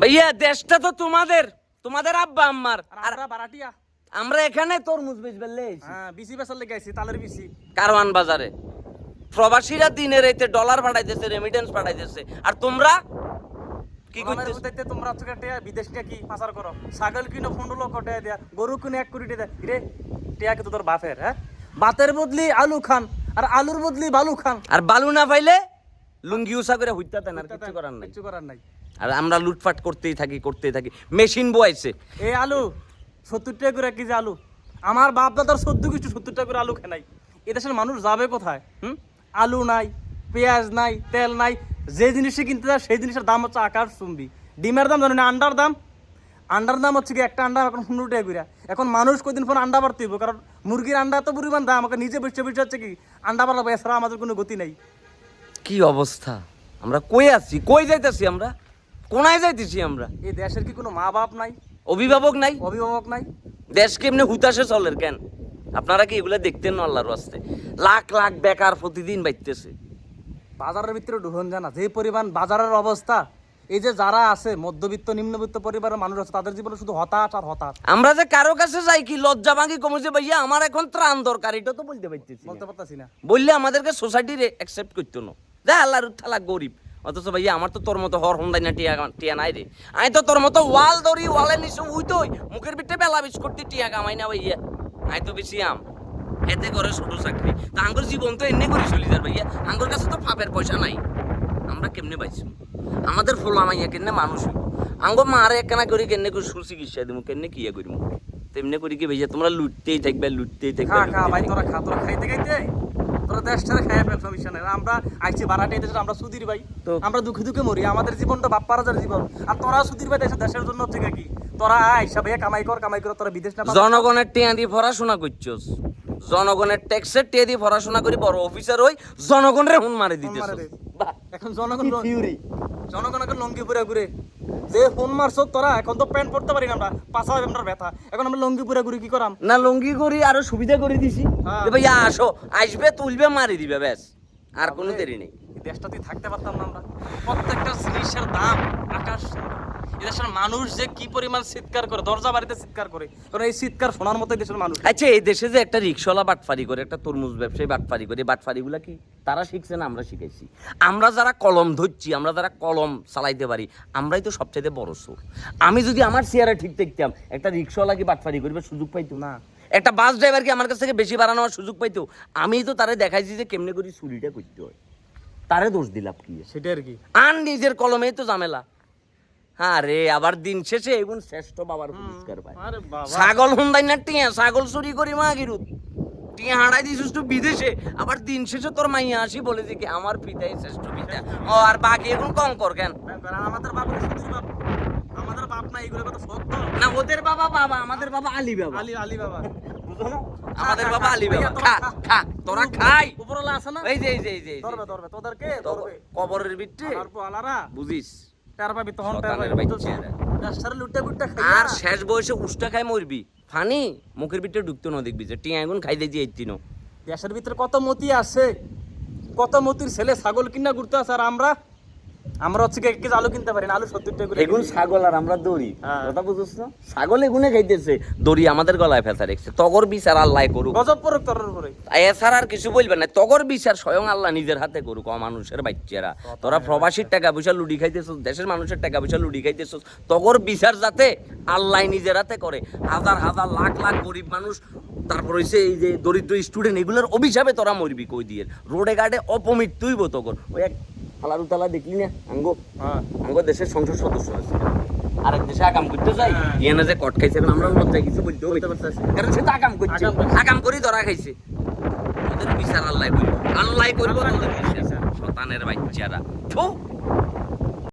ভাইয়া দেশটা তো তোমাদের। তোমাদের আব্বা আম্মার। আর আমরা বারাটিয়া। আমরা এখানে তরমুজ বেচ বেললে হ্যাঁ বিসি বেসার লেগে আইছি তালের বিসি। কারওয়ান বাজারে। প্রবাসীরা দিনের এতে ডলার পাঠাইতেছে রেমিটেন্স পাঠাইতেছে। আর তোমরা? কি করতেছ? তোমরা বিদেশ কি পাচার করো? ছাগল কিনো পনেরো লক্ষ টাকা দেয়া। গরু কিনো এক কোটি টাকা রে টিয়া কিন্তু তোর বাপের হ্যাঁ? বাতের বদলি আলু খান আর আলুর বদলি বালু খান। আর বালু না পাইলে লুঙ্গি উষা করে হইতাতেন আর কিছু করার নাই। কিচ্ছু করার নাই। আর আমরা লুটপাট করতেই থাকি করতেই থাকি। মেশিন বয়াইছে। এই আলু সত্তর টাকা করে কেজি আলু। আমার বাপ দাদার চোদ্দ কিছু সত্তর টাকা করে আলু খেয়ে নাই। এদেশের মানুষ যাবে কোথায়? হুম? আলু নাই পেঁয়াজ নাই তেল নাই। যে জিনিসে কিনতে যায় সেই জিনিসের দাম হচ্ছে আকার চুম্বি। ডিমের দাম জানো না আন্ডার দাম? আন্ডার দাম হচ্ছে কি একটা আন্ডা এখন পনেরো টাকা করে এখন মানুষ কদিন পর আন্ডা বাড়তে হইব? কারণ মুরগির আন্ডা তো পরিমাণ দাম আমাকে নিজে বসে বসে হচ্ছে কি আন্ডা বাড়াবো এছাড়া আমাদের কোনো গতি নেই। কি অবস্থা? আমরা কই আছি? কই যাইতেছি আমরা? কোনায় যাইতেছি আমরা? এই দেশের কি কোনো মা বাপ নাই? অভিভাবক নাই? অভিভাবক নাই? দেশ কেমনে হুতাশে চলের কেন? আপনারা কি এগুলা দেখতেন না আল্লাহর আসতে লাখ লাখ বেকার প্রতিদিন বাইতেছে। বাজারের ভিতরে ঢুকন জানা যে পরিমাণ বাজারের অবস্থা এই যে যারা আছে মধ্যবিত্ত নিম্নবিত্ত পরিবারের মানুষ আছে তাদের জীবনে শুধু হতাশ আর হতাশ। আমরা যে কারও কাছে যাই কি লজ্জা ভাঙি কমেছে ভাইয়া আমার এখন ত্রাণ দরকার এটা তো বলতে পারতেছি না। বলতে পারতাছি না। বললে আমাদেরকে সোসাইটি অ্যাকসেপ্ট করতো না। যা আল্লাহর থালা গরিব। অথচ ভাইয়া আমার তো তোর মতো হর হন্দাই না টিয়া টিয়া নাই রে। আমি তো তোর মতো ওয়াল ধরি ওয়ালের নিচে উইতই মুখের ভিতরে বেলা বিচ করতে টিয়া কামাই না ভাইয়া। আমি তো বেশি আম। এতে করে ছোট চাকরি। তা আঙ্গুর জীবন তো এমনি করে চলি যার ভাইয়া। আঙ্গুর কাছে তো ফাপের পয়সা নাই। আমরা কেমনে পাইছি আমাদের ফুল আমাইয়া কেনে মানুষ আঙ্গ মারে একখানা করি কেনে করে সুচিকিৎসা দিব কেনে কিয়া করিম? তেমনি করি কি ভাইয়া তোমরা লুটতেই থাকবে লুটতেই থাকবে খা খা ভাই। তোরা খা তোরা খাইতে খাইতে। তোরা দেশটারে খাই ফেল সমস্যা নাই। আমরা আইছি বারাটে দেশে আমরা সুধীর ভাই। আমরা দুঃখে দুঃখে মরি। আমাদের জীবনটা বাপ্পা রাজার জীবন। আর তোরা সুধীর ভাই দেশে দেশের জন্য হচ্ছে কি? তোরা আইসা ভাইয়া কামাই কর কামাই কর তোরা বিদেশ না। জনগণের টিয়া দিয়ে পড়াশোনা করছস। জনগণের ট্যাক্সের টিয়া দিয়ে পড়াশোনা করি বড় অফিসার হই জনগণের হুন মারে দিতেছ। এখন জনগণ জনগণ এখন লঙ্গি পুরে ঘুরে। যে ফোন মারছো তোরা এখন তো প্যান্ট পরতে পারি না আমরা। পাশা হবে আমরা ব্যথা। এখন আমরা লঙ্গি পুরে ঘুরি কি করাম? না লঙ্গি করি আরও সুবিধা করে দিছি। হ্যাঁ। ভাইয়া আসো। আসবে তুলবে মারি দিবে ব্যাস। আর কোনো দেরি নেই। দেশটাতে থাকতে পারতাম না আমরা। প্রত্যেকটা জিনিসের দাম আকাশ এই দেশের মানুষ যে কি পরিমাণ চিৎকার করে, দরজা বাড়িতে চিৎকার করে, কারণ এই চিৎকার শোনার মতো দেশের মানুষ। আচ্ছা এই দেশে যে একটা রিক্সাওয়ালা বাটফারি করে, একটা তরমুজ ব্যবসায়ী বাটফারি করে বাটফারিগুলা কি তারা শিখছে না আমরা শিখাইছি? আমরা যারা কলম ধরছি, আমরা যারা কলম চালাইতে পারি, আমরাই তো সবচাইতে বড় সোর আমি যদি আমার চেয়ারে ঠিক দেখতাম, একটা রিক্সাওয়ালা কি বাটফারি করবে সুযোগ পাইতো না? একটা বাস ড্রাইভার কি আমার কাছ থেকে বেশি বাড়ানোর সুযোগ পাইতো? আমি তো তারে দেখাইছি যে কেমনে করি চুরিটা করতে হয়। তারে দোষ দিলাম কি? সেটা আর কি। আর নিজের কলমেই তো ঝামেলা। হ্যাঁ রে আবার দিন শেষে এগুন শ্রেষ্ঠ বাবার পুরস্কার পায়। ছাগল হুন্দাই না টিয়া ছাগল চুরি করি মা গিরুত। টিয়া হাঁড়াই দিছিস তো বিদেশে। আবার দিন শেষে তোর মাইয়া আসি বলে যে কি আমার পিতাই শ্রেষ্ঠ পিতা। ও আর বাকি এখন কম কর কেন? আমাদের সুধীর বাপ না এগুলো কত সত্য না ওদের বাবা বাবা আমাদের বাবা আলী বাবা আলী আলী বাবা বুঝো না? আমাদের বাবা আলী বাবা খা। তোরা খাই। উপরওয়ালা আছে না? এই যে এই যে এই যে ধরবে ধরবে। তোদেরকে ধরবে। কবরের ভিতরে আর পোয়ালারা। বুঝিস? টার পাবি তখন শতানের পাবি রাস্তার লুটে বুটটা খাই আর শেষ বয়সে উষ্টা খাই মরবি। ফানি? মুখের ভিতরে ঢুকতো না দেখবি যে টিয়া এখন খাই দিয়ে এইতিন দেশের ভিতরে কত মতি আছে? কত মতির ছেলে ছাগল কিনা ঘুরতে আছে? আর আমরা আমরা হচ্ছে কি এক কেজি আলু কিনতে পারি না আলু সত্তর টাকা এগুন ছাগল আর আমরা দড়ি। হ্যাঁ। কথা বুঝছ? না ছাগল এগুনে খাইতেছে দড়ি আমাদের গলায় ফেসা রেখছে তগর বিচার আল্লাহ করুক। গজব পরক তরের উপরে এছাড়া আর কিছু বলবে না তগর বিচার স্বয়ং আল্লাহ নিজের হাতে করুক মানুষের বাচ্চারা। তোরা প্রবাসীর টাকা পয়সা লুডি খাইতেছ দেশের মানুষের টাকা পয়সা লুডি খাইতেছ তগর বিচার যাতে আল্লাহ নিজের হাতে করে। হাজার হাজার লাখ লাখ গরিব মানুষ তারপর হইছে এই যে দরিদ্র স্টুডেন্ট এগুলোর অভিশাপে তোরা মরবি কই দিয়ে? রোডে ঘাটে অপমৃত্যুই তগর ওই এক হালার উতালা দেখলি না? আঙ্গো। হ্যাঁ। আঙ্গো দেশের সংসদ সদস্য আছে আরেক দেশে আগাম করতে চাই ইয়ে না যে কট খাইছে আমরা লজ্জায় কিছু বলতে বলতে পারতেছি। কারণ সে তো আগাম করছে। আগাম করছে। করি ধরা খাইছে। ওদের বিচার আল্লাহ করব। আল্লাহ করব তোদের বিচার। শতানের বাচ্চারা।